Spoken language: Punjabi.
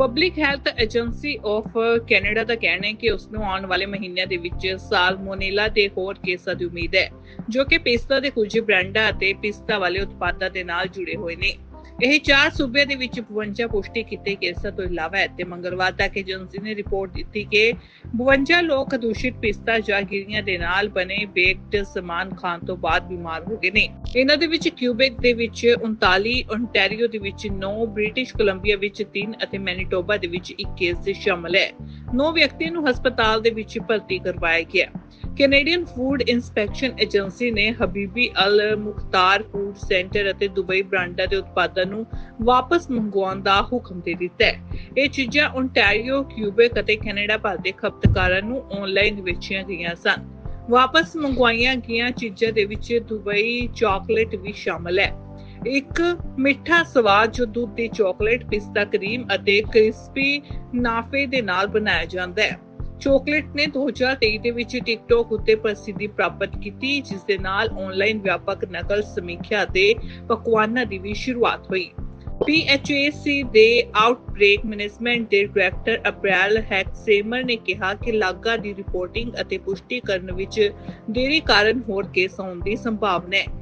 Public Health Agency of Canada ਦਾ ਕਹਿਣਾ ਹੈ ਕਿ ਉਸ ਨੂੰ ਆਉਣ ਵਾਲੇ ਮਹੀਨਿਆਂ ਦੇ ਵਿੱਚ ਸਾਲਮੋਨੇਲਾ ਦੇ ਹੋਰ ਕੇਸਾਂ ਦੀ ਉਮੀਦ ਹੈ, ਜੋ ਕਿ ਪਿਸਤਾ ਦੇ ਕੁਝ ਬ੍ਰਾਂਡਾਂ ਅਤੇ ਪਿਸਤਾ ਵਾਲੇ ਉਤਪਾਦਾਂ ਦੇ ਨਾਲ ਜੁੜੇ ਹੋਏ ਨੇ। ਇਹ ਚਾਰ ਸੂਬਿਆਂ ਦੇ ਵਿੱਚ 52 ਪੁਸ਼ਟੀ ਕੀਤੇ ਕੇਸਾਂ ਤੋਂ ਇਲਾਵਾ ਹੈ ਤੇ ਮੰਗਲਵਾਰ ਤੱਕ ਏਜੰਸੀ ਨੇ ਰਿਪੋਰਟ ਦਿੱਤੀ ਕਿ 52 ਲੋਕ ਦੂਸ਼ਿਤ ਪਿਸਤਾ ਜਾਂ ਗਿਰੀਆਂ ਦੇ ਨਾਲ ਬਣੇ ਬੇਕਡ ਸਮਾਨ ਖਾਣ ਤੋਂ ਬਾਅਦ ਬਿਮਾਰ ਹੋ ਗਏ ਨੇ। ਇਹਨਾਂ ਦੇ ਵਿੱਚ ਕਿਊਬੈਕ ਦੇ ਵਿੱਚ 39 ਓਨਟਾਰੀਓ ਦੇ ਵਿੱਚ 9 ਬ੍ਰਿਟਿਸ਼ ਕੋਲੰਬੀਆ ਵਿੱਚ 3 ਅਤੇ ਮੈਨੀਟੋਬਾ ਦੇ ਵਿੱਚ 1 ਕੇਸ ਸ਼ਾਮਲ ਹੈ। 9 ਵਿਅਕਤੀਆਂ ਨੂੰ ਹਸਪਤਾਲ ਦੇ ਵਿੱਚ ਭਰਤੀ ਕਰਵਾਇਆ ਗਿਆ। ਕੈਨੇਡੀਅਨ ਫੂਡ ਇਨਸਪੈਕਸ਼ਨ ਏਜੰਸੀ ਨੇ Habibi Al Mukhtar food centre ਅਤੇ ਦੁਬਈ ਬ੍ਰਾਂਡਾਂ ਦੇ ਉਤਪਾਦਾਂ ਨੂੰ ਵਾਪਸ ਮੰਗਵਾਉਣ ਦਾ ਹੁਕਮ ਦੇ ਦਿੱਤਾ ਹੈ। ਇਹ ਚੀਜ਼ਾਂ ਓਨਟਾਰੀਓ ਕਿਊਬੈਕ ਅਤੇ ਕੈਨੇਡਾ ਭਰ ਦੇ ਖਪਤਕਾਰਾਂ ਨੂੰ ਆਨਲਾਈਨ ਵੇਚੀਆਂ ਗਈਆਂ ਸਨ। ਵਾਪਸ ਮੰਗਵਾਈਆਂ ਗਈਆਂ ਚੀਜ਼ਾਂ ਦੇ ਵਿੱਚ ਦੁਬਈ ਚਾਕਲੇਟ ਵੀ ਸ਼ਾਮਲ ਹੈ। ਇੱਕ ਮਿੱਠਾ ਸਵਾਦ ਜੋ ਦੁੱਧ ਦੀ ਚਾਕਲੇਟ ਪਿਸਤਾ ਕਰੀਮ ਅਤੇ ਕ੍ਰਿਸਪੀ ਨਾਫੇ ਦੇ ਨਾਲ ਬਣਾਇਆ ਜਾਂਦਾ ਹੈ। ਚਾਕਲੇਟ ਨੇ 2023 ਦੇ ਵਿੱਚ ਟਿਕਟੋਕ ਉੱਤੇ ਪ੍ਰਸਿੱਧੀ ਪ੍ਰਾਪਤ ਕੀਤੀ, ਜਿਸ ਦੇ ਨਾਲ ਆਨਲਾਈਨ ਵਿਆਪਕ ਨਕਲ, ਸਮੀਖਿਆ ਅਤੇ ਪਕਵਾਨਾਂ ਦੀ ਵੀ ਸ਼ੁਰੂਆਤ ਹੋਈ। PHAC ਦੇ ਆਊਟਬ੍ਰੇਕ ਮੈਨੇਜਮੈਂਟ ਦੇ ਡਾਇਰੈਕਟਰ ਅਪ੍ਰੈਲ ਹੈਕਸੇਮਰ ਨੇ ਕਿਹਾ ਕਿ ਲਾਗਾ ਦੀ ਰਿਪੋਰਟਿੰਗ ਅਤੇ ਪੁਸ਼ਟੀ ਕਰਨ ਵਿੱਚ ਦੇਰੀ ਕਾਰਨ ਹੋਰ ਕੇਸ ਆਉਣ ਦੀ ਸੰਭਾਵਨਾ ਹੈ।